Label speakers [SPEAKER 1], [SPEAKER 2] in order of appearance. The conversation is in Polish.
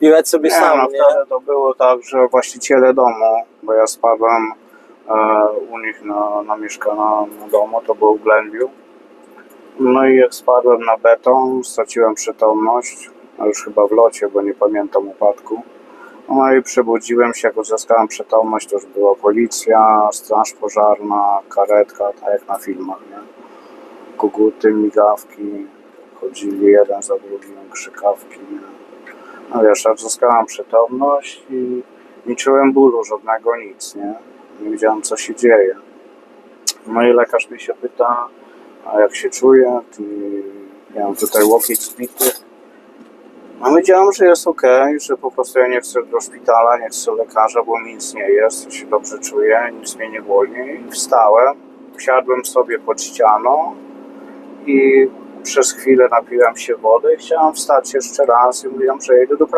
[SPEAKER 1] śpiewać sobie
[SPEAKER 2] Nie,
[SPEAKER 1] sam,
[SPEAKER 2] no
[SPEAKER 1] nie?
[SPEAKER 2] wtedy to było tak, że właściciele domu, bo ja spadłem e, u nich na, na mieszkaniu na domu, to było w Glenview. No i jak spadłem na beton, straciłem przytomność, a już chyba w locie, bo nie pamiętam upadku. No i przebudziłem się, jak uzyskałem przytomność, to już była policja, straż pożarna, karetka, tak jak na filmach, nie? Koguty, migawki, chodzili jeden za drugim, krzykawki, nie? No wiesz, ja uzyskałem przytomność i nie czułem bólu żadnego, nic, nie? Nie wiedziałem, co się dzieje. No i lekarz mi się pyta, a jak się czuję, ty, miałem tutaj łokieć zbity. No wiedziałem, że jest ok, że po prostu ja nie chcę do szpitala, nie chcę lekarza, bo mi nic nie jest, się dobrze czuję, nic mnie nie boli. I wstałem, wsiadłem sobie pod ścianą i przez chwilę napiłem się wody i chciałem wstać jeszcze raz i mówiłem, że jedę do pracy.